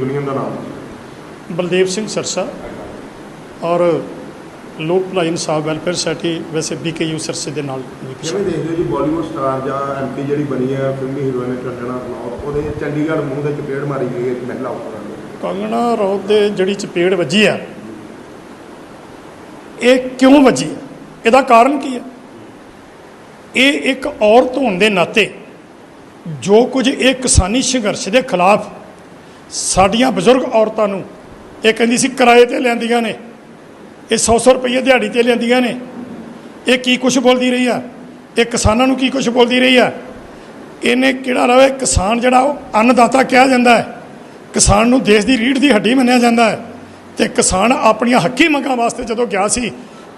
Union ਦਾ ਨਾਮ? ਬਲਦੇਵ ਸਿੰਘ ਸਰਸਾ ਔਰ ਲੋਕ ਭਲਾਈ ਇਨਸਾਫ ਵੈਲਫੇਅਰ ਸੋਸਾਇਟੀ ਵੈਸੇ ਬੀਕੇਯੂ ਸਰਸੇ ਦੇ ਨਾਲ ਕਿਵੇਂ ਦੇਖਦੇ ਹੋ ਜੀ ਬਾਲੀਵੁੱਡ ਸਟਾਰ ਜਾਂ ਐਮਪੀ ਜਿਹੜੀ ਬਣੀ ਹੈ ਫਿਲਮੀ ਹੀਰੋਇਨ ਕੰਗਣਾ ਰਣੌਤ ਉਹਦੇ ਚੰਡੀਗੜ੍ਹ ਮੂੰਹ ਦੇ ਚਪੇੜ ਮਾਰੀ ਗਈ ਹੈ ਇੱਕ ਮਹਿਲਾ ਉੱਪਰ ਕੰਗਣਾ ਰੌਤ ਦੇ ਜਿਹੜੀ ਚਪੇੜ ਵੱਜੀ ਆ ਇਹ ਕਿਉਂ ਵੱਜੀ? ਆ ਇਹਦਾ ਕਾਰਨ ਕੀ ਹੈ ਇਹ ਇੱਕ ਔਰਤ ਹੋਣ ਦੇ ਨਾਤੇ ਜੋ ਕੁਝ ਇਹ ਕਿਸਾਨੀ ਸੰਘਰਸ਼ ਦੇ ਖਿਲਾਫ ਸਾਡੀਆਂ ਬਜ਼ੁਰਗ ਔਰਤਾਂ ਨੂੰ, ਇਹ ਕਹਿੰਦੀ ਸੀ ਕਿਰਾਏ ਤੇ ਲੈਂਦੀਆਂ ਨੇ, ਇਹ 100-100 ਰੁਪਏ ਦਿਹਾੜੀ ਤੇ ਲੈਂਦੀਆਂ ਨੇ। ਇਹ ਕੀ ਕੁਝ ਬੋਲਦੀ ਰਹੀ ਆ? ਇਹ ਕਿਸਾਨਾਂ ਨੂੰ ਕੀ ਕੁਝ ਬੋਲਦੀ ਰਹੀ ਆ? ਇਹਨੇ ਕਿਹੜਾ ਰਵੇ ਕਿਸਾਨ ਜਿਹੜਾ ਉਹ ਅੰਨਦਾਤਾ ਕਿਹਾ ਜਾਂਦਾ ਹੈ। ਕਿਸਾਨ ਨੂੰ ਦੇਸ਼ ਦੀ ਰੀੜ੍ਹ ਦੀ ਹੱਡੀ ਮੰਨਿਆ ਜਾਂਦਾ ਹੈ। ਤੇ ਕਿਸਾਨ ਆਪਣੀਆਂ ਹੱਕੀ ਮੰਗਾਂ ਵਾਸਤੇ ਜਦੋਂ ਗਿਆ ਸੀ,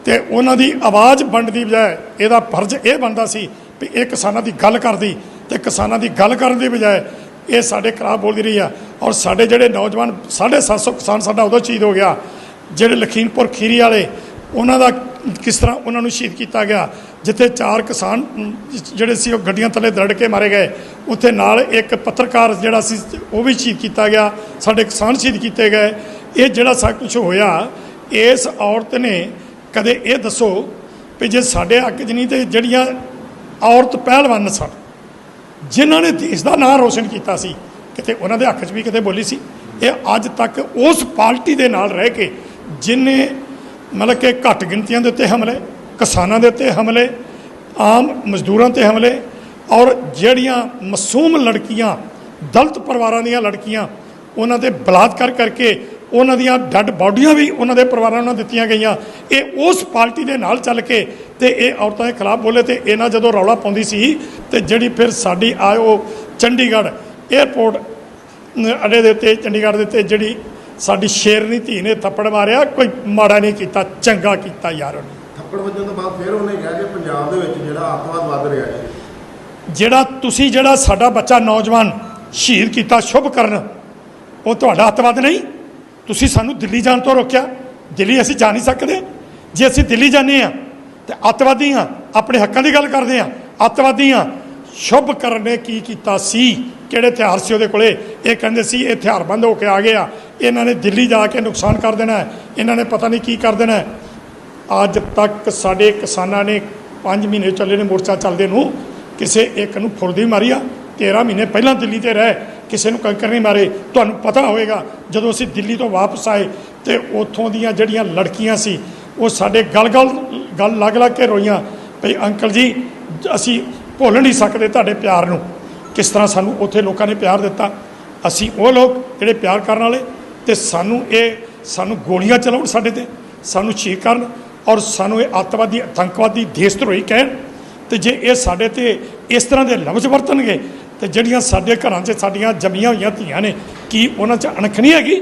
ਤੇ ਉਹਨਾਂ ਦੀ ਆਵਾਜ਼ ਵੰਡ ਦੀ ਬਜਾਏ ਇਹਦਾ ਫਰਜ਼ ਇਹ ਬਣਦਾ ਸੀ ਵੀ ਇਹ ਕਿਸਾਨਾਂ ਦੀ ਗੱਲ ਕਰਦੀ, ਤੇ ਕਿਸਾਨਾਂ ਦੀ ਗੱਲ ਕਰਨ ਦੀ ਬਜਾਏ ਇਹ ਸਾਡੇ ਖਰਾਬ ਬੋਲਦੀ ਰਹੀ ਆ। ਔਰ ਸਾਡੇ ਜਿਹੜੇ ਨੌਜਵਾਨ 750 ਕਿਸਾਨ ਸਾਡਾ ਉਦੋਂ ਸ਼ਹੀਦ ਹੋ ਗਿਆ। ਜਿਹੜੇ ਲਖੀਮਪੁਰ ਖੀਰੀ ਵਾਲੇ, ਉਹਨਾਂ ਦਾ ਕਿਸ ਤਰ੍ਹਾਂ ਉਹਨਾਂ ਨੂੰ ਸ਼ਹੀਦ ਕੀਤਾ ਗਿਆ? ਜਿੱਥੇ ਚਾਰ ਕਿਸਾਨ, ਜਿਹੜੇ ਸੀ ਉਹ ਗੱਡੀਆਂ ਥੱਲੇ ਦਰੜ ਕੇ ਮਾਰੇ ਗਏ। ਉੱਥੇ ਨਾਲ ਇੱਕ ਪੱਤਰਕਾਰ ਜਿਹੜਾ ਸੀ, ਉਹ ਵੀ ਸ਼ਹੀਦ ਕੀਤਾ ਗਿਆ। ਸਾਡੇ ਕਿਸਾਨ ਸ਼ਹੀਦ ਕੀਤੇ ਗਏ। ਇਹ ਜਿਹੜਾ ਸਭ ਕੁਝ ਹੋਇਆ, ਇਸ ਔਰਤ ਨੇ ਕਦੇ ਇਹ ਦੱਸੋ ਵੀ ਜੇ ਸਾਡੇ ਹੱਕ 'ਚ ਨਹੀਂ ਤੇ ਜਿਹੜੀਆਂ ਔਰਤ ਪਹਿਲਵਾਨ ਸਨ ਜਿਨ੍ਹਾਂ ਨੇ ਦੇਸ਼ ਦਾ ਨਾਂ ਰੋਸ਼ਨ ਕੀਤਾ ਸੀ, ਕਿਤੇ ਉਹਨਾਂ ਦੇ ਹੱਕ 'ਚ ਵੀ ਕਿਤੇ ਬੋਲੀ ਸੀ, ਇਹ ਅੱਜ ਤੱਕ ਉਸ ਪਾਰਟੀ ਦੇ ਨਾਲ ਰਹਿ ਕੇ ਜਿਨੇ ਮਤਲਬ ਕਿ ਘੱਟ ਗਿਣਤੀਆਂ ਦੇ ਉੱਤੇ ਹਮਲੇ, ਕਿਸਾਨਾਂ ਦੇ ਉੱਤੇ ਹਮਲੇ, ਆਮ ਮਜ਼ਦੂਰਾਂ ਤੇ ਹਮਲੇ, ਔਰ ਜਿਹੜੀਆਂ ਮਾਸੂਮ ਲੜਕੀਆਂ, ਦਲਤ ਪਰਿਵਾਰਾਂ ਦੀਆਂ ਲੜਕੀਆਂ, ਉਹਨਾਂ ਤੇ ਬਲਾਤਕਾਰ ਕਰਕੇ ਉਹਨਾਂ ਦੀਆਂ ਡੈੱਡ ਬਾਡੀਆਂ ਵੀ ਉਹਨਾਂ ਦੇ ਪਰਿਵਾਰਾਂ ਨੂੰ ਦਿੱਤੀਆਂ ਗਈਆਂ। ਇਹ ਉਸ ਪਾਰਟੀ ਦੇ ਨਾਲ ਚੱਲ ਕੇ ਤੇ ਇਹ ਔਰਤਾਂ ਦੇ ਖਿਲਾਫ ਬੋਲੇ ਤੇ ਇਹਨਾਂ ਜਦੋਂ ਰੌਲਾ ਪਾਉਂਦੀ ਸੀ ਤੇ ਜਿਹੜੀ ਫਿਰ ਸਾਡੀ ਆਇਓ ਚੰਡੀਗੜ੍ਹ 에ਅਰਪੋਰਟ ਅੱਡੇ ਦੇ ਉੱਤੇ ਚੰਡੀਗੜ੍ਹ ਦੇ ਉੱਤੇ ਜਿਹੜੀ ਸਾਡੀ ਸ਼ੇਰਨੀ ਧੀ ਨੇ ਥੱਪੜ ਮਾਰਿਆ ਕੋਈ ਮਾੜਾ ਨਹੀਂ ਕੀਤਾ ਚੰਗਾ ਕੀਤਾ ਯਾਰ ਉਹਨੇ। ਥੱਪੜ ਵੱਜਣ ਤੋਂ ਬਾਅਦ ਫਿਰ ਉਹਨੇ ਕਿਹਾ ਕਿ ਪੰਜਾਬ ਦੇ ਵਿੱਚ ਜਿਹੜਾ ਅੱਤਵਾਦ ਵੱਧ ਰਿਹਾ ਹੈ। ਜਿਹੜਾ ਤੁਸੀਂ ਜਿਹੜਾ ਸਾਡਾ ਬੱਚਾ ਨੌਜਵਾਨ ਸ਼ਹੀਦ ਕੀਤਾ ਸ਼ੁਭ ਕਰਨ ਉਹ ਤੁਹਾਡਾ ਅੱਤਵਾਦ ਨਹੀਂ? ਤੁਸੀਂ ਸਾਨੂੰ ਦਿੱਲੀ ਜਾਣ ਤੋਂ ਰੋਕਿਆ? ਦਿੱਲੀ ਅਸੀਂ ਜਾ ਨਹੀਂ ਸਕਦੇ। ਜੇ ਅਸੀਂ ਦਿੱਲੀ ਜਾਂਦੇ ਆ ਤੇ ਅੱਤਵਾਦੀ ਆ ਆਪਣੇ ਹੱਕਾਂ ਦੀ ਗੱਲ ਕਰਦੇ ਆ ਅੱਤਵਾਦੀ ਆ ਸ਼ੁਭ ਕਰਨ ਨੇ ਕੀ ਕੀਤਾ ਸੀ? ਕਿਹੜੇ ਹਥਿਆਰ ਸੀ ਉਹਦੇ ਕੋਲੇ? ਇਹ ਕਹਿੰਦੇ ਸੀ, ਇਹ ਹਥਿਆਰਬੰਦ ਹੋ ਕੇ ਆ ਗਏ ਆ ਇਹਨਾਂ ਨੇ ਦਿੱਲੀ ਜਾ ਕੇ ਨੁਕਸਾਨ ਕਰ ਦੇਣਾ ਇਹਨਾਂ ਨੇ ਪਤਾ ਨਹੀਂ ਕੀ ਕਰ ਦੇਣਾ ਅੱਜ ਤੱਕ ਸਾਡੇ ਕਿਸਾਨਾਂ ਨੇ 5 ਮਹੀਨੇ ਚੱਲੇ ਨੇ ਮੋਰਚਾ ਚੱਲਦੇ ਨੂੰ। ਕਿਸੇ ਇੱਕ ਨੂੰ ਫੁਰਦੀ ਮਾਰੀ ਆ। 13 ਮਹੀਨੇ ਪਹਿਲਾਂ ਦਿੱਲੀ ਤੇ ਰਹੇ। ਕਿਸੇ ਨੂੰ ਕੰਕਰ ਨਹੀਂ ਮਾਰੇ, ਤੁਹਾਨੂੰ ਪਤਾ ਹੋਵੇਗਾ, ਜਦੋਂ ਅਸੀਂ ਦਿੱਲੀ ਤੋਂ ਵਾਪਸ ਆਏ ਤੇ ਉੱਥੋਂ ਦੀਆਂ ਜਿਹੜੀਆਂ ਲੜਕੀਆਂ ਸੀ, ਉਹ ਸਾਡੇ ਗਲ ਗਲ ਗੱਲ ਲੱਗ ਲੱਗ ਕੇ ਰੋਈਆਂ, ਭਈ ਅੰਕਲ ਜੀ, ਅਸੀਂ ਭੁੱਲ ਨਹੀਂ ਸਕਦੇ ਤੁਹਾਡੇ ਪਿਆਰ ਨੂੰ। ਕਿਸ ਤਰ੍ਹਾਂ ਸਾਨੂੰ ਉੱਥੇ ਲੋਕਾਂ ਨੇ ਪਿਆਰ ਦਿੱਤਾ? ਅਸੀਂ ਉਹ ਲੋਕ ਜਿਹੜੇ ਪਿਆਰ ਕਰਨ ਵਾਲੇ ਤੇ ਸਾਨੂੰ ਇਹ, ਸਾਨੂੰ ਗੋਲੀਆਂ ਚਲਾਉਣ ਸਾਡੇ ਤੇ, ਸਾਨੂੰ ਸ਼ਹੀਦ ਕਰਨ ਔਰ ਸਾਨੂੰ ਇਹ ਅੱਤਵਾਦੀ, ਆਤੰਕਵਾਦੀ ਦੇਸ਼ ਧਰੋਹੀ ਕਹਿਣ ਤੇ ਜੇ ਇਹ ਸਾਡੇ ਤੇ ਇਸ ਤਰ੍ਹਾਂ ਦੇ ਲਫ਼ਜ਼ ਵਰਤਣਗੇ ਤੇ ਜਿਹੜੀਆਂ ਸਾਡੇ ਘਰਾਂ 'ਚ ਸਾਡੀਆਂ ਜੰਮੀਆਂ ਹੋਈਆਂ ਧੀਆਂ ਨੇ ਕੀ ਉਹਨਾਂ 'ਚ ਅਣਖ ਨਹੀਂ ਹੈਗੀ?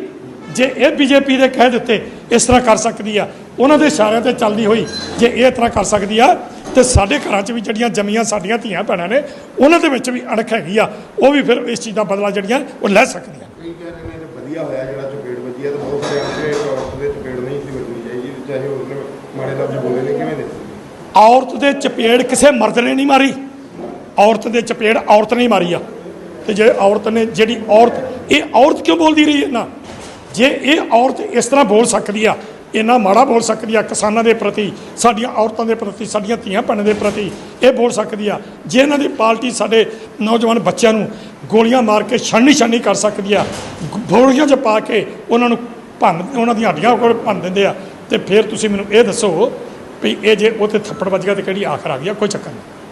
ਜੇ ਇਹ ਬੀਜੇਪੀ ਦੇ ਕਹਿ ਦਿੱਤੇ ਇਸ ਤਰ੍ਹਾਂ ਕਰ ਸਕਦੀ ਆ। ਉਹਨਾਂ ਦੇ ਇਸ਼ਾਰਿਆਂ ਤੇ ਚੱਲਦੀ ਹੋਈ ਜੇ ਇਹ ਤਰ੍ਹਾਂ ਕਰ ਸਕਦੀ ਆ ਤੇ ਸਾਡੇ ਘਰਾਂ 'ਚ ਵੀ ਜਿਹੜੀਆਂ ਜੰਮੀਆਂ ਸਾਡੀਆਂ ਧੀਆਂ ਭੈਣਾਂ ਨੇ ਉਹਨਾਂ ਦੇ ਵਿੱਚ ਵੀ ਅਣਖ ਹੈਗੀ ਆ। ਉਹ ਵੀ ਫਿਰ ਇਸ ਚੀਜ਼ ਦਾ ਬਦਲਾ ਜਿਹੜੀਆਂ ਉਹ ਲੈ ਸਕਦੀਆਂ। ਕਈ ਕਹਿ ਰਹੇ ਨੇ ਕਿ ਵਧੀਆ ਹੋਇਆ ਜਿਹੜਾ ਚਪੇੜ ਵੱਜੀ ਹੈ ਤੇ ਬਹੁਤ ਸਾਰੇ ਆਂਦੇ ਔਰਤ ਦੇ ਚਪੇੜ ਨਹੀਂ ਸੀ ਵੱਜਣੀ ਚਾਹੀਦੀ ਚਾਹੇ ਉਹਨੇ ਮਾੜੇ ਲਫ਼ਜ਼ ਬੋਲੇ ਨੇ ਕਿਵੇਂ ਦੇ? ਔਰਤ ਦੇ ਚਪੇੜ ਕਿਸੇ ਮਰਦ ਨੇ ਨਹੀਂ ਮਾਰੀ। ਔਰਤ ਦੇ ਚਪੇੜ ਔਰਤ ਨੇ ਮਾਰੀ ਆ। ਤੇ ਜੇ ਔਰਤ ਨੇ ਜਿਹੜੀ ਔਰਤ, ਇਹ ਔਰਤ ਕਿਉਂ ਬੋਲਦੀ ਰਹੀ ਹੈ ਨਾ? ਜੇ ਇਹ ਔਰਤ ਇਸ ਤਰ੍ਹਾਂ ਬੋਲ ਸਕਦੀ ਆ, ਇੰਨਾ ਮਾੜਾ ਬੋਲ ਸਕਦੀ ਆ ਕਿਸਾਨਾਂ ਦੇ ਪ੍ਰਤੀ, ਸਾਡੀਆਂ ਔਰਤਾਂ ਦੇ ਪ੍ਰਤੀ, ਸਾਡੀਆਂ ਧੀਆਂ ਭੈਣਾਂ ਦੇ ਪ੍ਰਤੀ ਇਹ ਬੋਲ ਸਕਦੀ ਆ, ਜੇ ਇਹਨਾਂ ਦੀ ਪਾਰਟੀ ਸਾਡੇ ਨੌਜਵਾਨ ਬੱਚਿਆਂ ਨੂੰ ਗੋਲੀਆਂ ਮਾਰ ਕੇ ਛਾਨੀ ਛਾਨੀ ਕਰ ਸਕਦੀ ਆ, ਗੋਲੀਆਂ 'ਚ ਪਾ ਕੇ ਉਹਨਾਂ ਨੂੰ ਭੰਨ, ਉਹਨਾਂ ਦੀਆਂ ਹੱਡੀਆਂ ਕੋਲ ਭੰਨ ਦਿੰਦੇ ਆ, ਤੇ ਫਿਰ ਤੁਸੀਂ ਮੈਨੂੰ ਇਹ ਦੱਸੋ ਵੀ ਇਹ ਜੇ ਉਹ ਤੇ ਥੱਪੜ ਵੱਜ ਗਿਆ ਤੇ ਕਿਹੜੀ ਆਖਰ ਆ ਗਈ ਆ? ਕੋਈ ਚੱਕਰ ਨਹੀਂ।